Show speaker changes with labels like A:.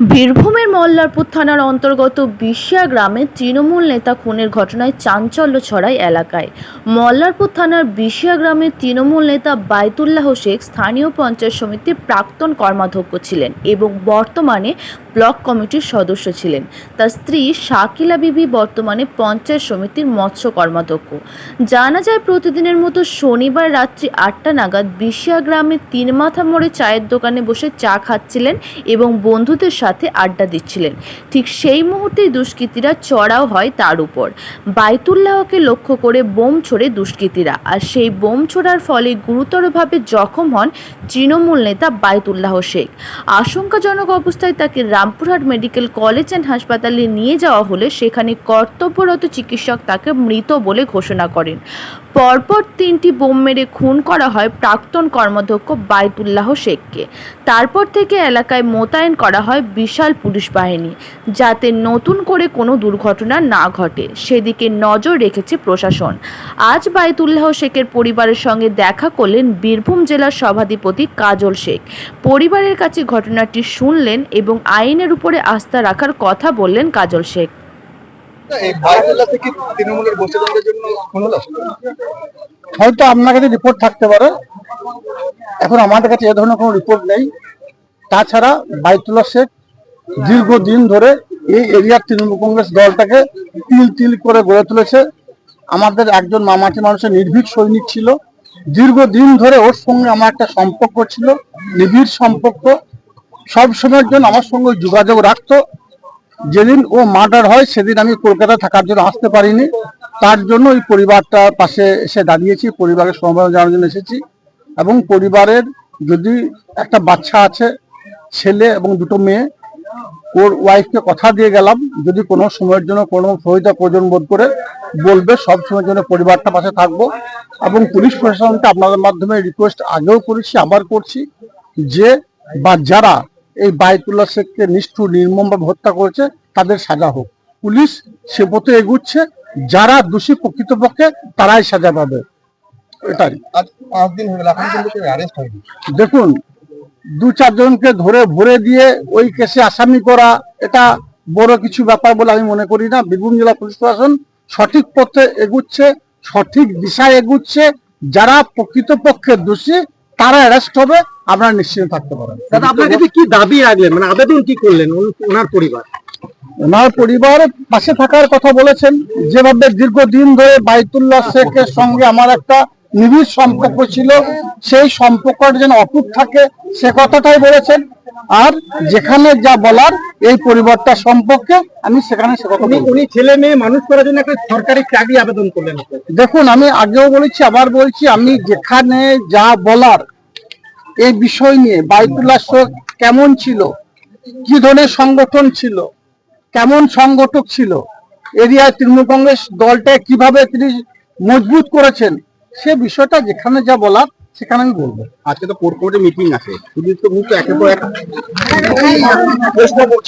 A: বীরভূমের মল্লারপুর থানার অন্তর্গত বিশিয়া গ্রামে তৃণমূল নেতা খুনের ঘটনায় চাঞ্চল্য ছড়ায় এলাকায়। মল্লারপুর থানার বিশিয়া গ্রামে তৃণমূল নেতা বাইতুল্লাহ শেখ স্থানীয় পঞ্চায়েত সমিতির প্রাক্তন কর্মাধ্যক্ষ ছিলেন এবং বর্তমানে ব্লক কমিটির সদস্য ছিলেন। তার স্ত্রী শাকিলা বিবি বর্তমানে পঞ্চায়েত সমিতির মৎস্য কর্মাধ্যক্ষ। জানা যায়, প্রতিদিনের মতো শনিবার রাত্রি আটটা নাগাদ বিশিয়া গ্রামে তিন মাথা মোড়ে চায়ের দোকানে বসে চা খাচ্ছিলেন এবং বন্ধুদের সাথে আড্ডা দিচ্ছিলেন। ঠিক সেই মুহূর্তেই দুষ্কৃতীরা চড়াও হয় তার উপর। বাইতুল্লাহকে লক্ষ্য করে বোম ছোড়ে দুষ্কৃতীরা। আর সেই বোম ছোড়ার ফলে গুরুতরভাবে জখম হন তৃণমূল নেতা বাইতুল্লাহ শেখ। আশঙ্কাজনক অবস্থায় তাকে রামপুরহাট মেডিকেল কলেজ অ্যান্ড হাসপাতালে নিয়ে যাওয়া হলে সেখানে কর্তব্যরত চিকিৎসক তাকে মৃত বলে ঘোষণা করেন। পরপর তিনটি বোম মেরে খুন করা হয় প্রাক্তন কর্মাধ্যক্ষ বাইতুল্লাহ শেখকে। তারপর থেকে এলাকায় মোতায়েন করা হয় বিশাল পুলিশ বাহিনী, যাতে নতুন করে কোনো দুর্ঘটনা না ঘটে। সেদিকে নজর রেখেছে প্রশাসন। আজ বাইতুল্লাহ শেখের পরিবারের সঙ্গে দেখা করলেন বীরভূম জেলার সভাধিপতি কাজল শেখ। পরিবারের কাছে ঘটনাটি শুনলেন এবং আইনের উপরে আস্থা রাখার কথা বললেন কাজল শেখ।
B: না, এই বাইতুল্লাহ থেকে তৃণমূলের বসেদের জন্য ফোন হলো?
C: হয়তো আপনার কাছে রিপোর্ট থাকতে পারে এখন আমাদের কাছে এ ধরনের কোনো রিপোর্ট নেই। তাছাড়া বাইতুল্লাহ শেখ দীর্ঘদিন ধরে এই এরিয়ার তৃণমূল কংগ্রেস দলটাকে তিল তিল করে গড়ে তুলেছে। আমাদের একজন মামাটি মানুষের নির্ভীক সৈনিক ছিল। দীর্ঘদিন ধরে ওর সঙ্গে আমার একটা সম্পর্ক ছিল নিবিড় সম্পর্ক। সব সময়ের জন্য আমার সঙ্গে যোগাযোগ রাখতো। যেদিন ও মার্ডার হয়, সেদিন আমি কলকাতা থাকার জন্য আসতে পারিনি। তার জন্য ওই পরিবারটার পাশে এসে দাঁড়িয়েছি, পরিবারের সমবেদনা জানার জন্য এসেছি এবং পরিবারের যদি একটা বাচ্চা আছে, ছেলে এবং দুটো মেয়ে, ওর ওয়াইফকে কথা দিয়ে গেলাম, যদি কোনো সময়ের জন্য কোনো সহিতা প্রয়োজন বোধ করে, বলবে, সব সময়ের জন্য পরিবারটা পাশে থাকব এবং পুলিশ প্রশাসনকে আপনাদের মাধ্যমে রিকোয়েস্ট আগেও করেছি, আবার করছি যে বা যারা এই বাইতুল্লাহ শেখকে নিষ্ঠুর নির্মমভাবে হত্যা করেছে তাদের সাজা হোক। পুলিশ সে পথে এগুচ্ছে যারা দোষী প্রকৃতপক্ষে তারাই সাজা পাবে। এটাই।
B: পাঁচ দিন হয়ে কিন্তু
C: দেখুন দু চারজনকে ধরে ভরে দিয়ে ওই কেসে আসামি করা এটা বড় কিছু ব্যাপার বলে আমি মনে করি না। বীরভূম জেলা পুলিশ প্রশাসন সঠিক পথে এগুচ্ছে সঠিক দিশায় এগুচ্ছে যারা প্রকৃতপক্ষে দোষী তারা অ্যারেস্ট হবে, আপনার নিশ্চিন্ত থাকতে পারেন।
D: দাদা, আপনার কাছে কি দাবি রাখলেন? মানে আবেদন কি করলেন ওন- ওনার পরিবার?
C: ওনার পরিবার পাশে থাকার কথা বলেছেন। যেভাবে দীর্ঘদিন ধরে বাইতুল্লাহ শেখের সঙ্গে আমার একটা নিবিড় সম্পর্ক ছিল, সেই সম্পর্কটা যেন অটুট থাকে, সে কথাটাই বলেছেন। আর যেখানে যা বলার এই পরিবারটা সম্পর্কে আমি সেখানে সে কথা
D: উনি ছেলে মেয়ে মানুষ করার জন্য একটা সরকারি চাকরি আবেদন করলেন।
C: দেখুন আমি আগেও বলেছি আবার বলছি আমি যেখানে যা বলার এই বিষয় নিয়ে বাইতুল্লাহ শেখ কেমন ছিল কি ধরনের সংগঠন ছিল কেমন সংগঠক ছিল এরিয়ায় তৃণমূল কংগ্রেস দলটা কীভাবে তিনি মজবুত করেছেন সে বিষয়টা যেখানে যা বলার সেখানে আমি বলব।
D: আজকে তো কোর্ট কোর্টে মিটিং আছে। শুধু তো কিন্তু একের পর এক
C: প্রশ্ন করছে।